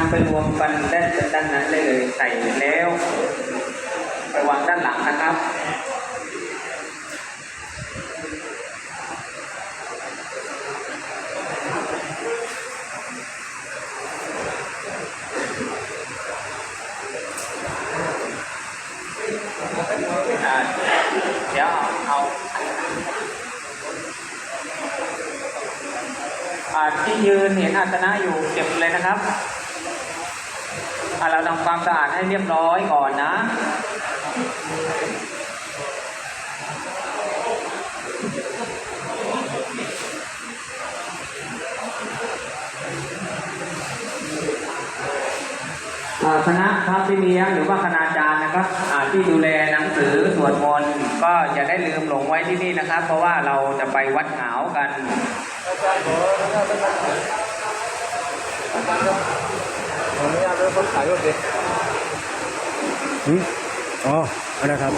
ำไปรวมกันด้านด้านนั้นได้เลยใส่แล้วไปวางด้านหลังนะครับอ่าเดี๋ยวเอาเอาอ่าที่ยืนเห็นอาสนะอยู่เก็บเลยนะครับ เราทำความสะอาดให้เรียบร้อยก่อนนะอาคณะพระพิเลี้ยงหรือว่าคณาจารย์นะครับที่ดูแลหนังสือสวดมนต์ก็อย่าได้ลืมหลงไว้ที่นี่นะครับ เพราะว่าเราจะไปวัดหงาวกัน คนขายรูปดิอืมอ๋อเอาละครับ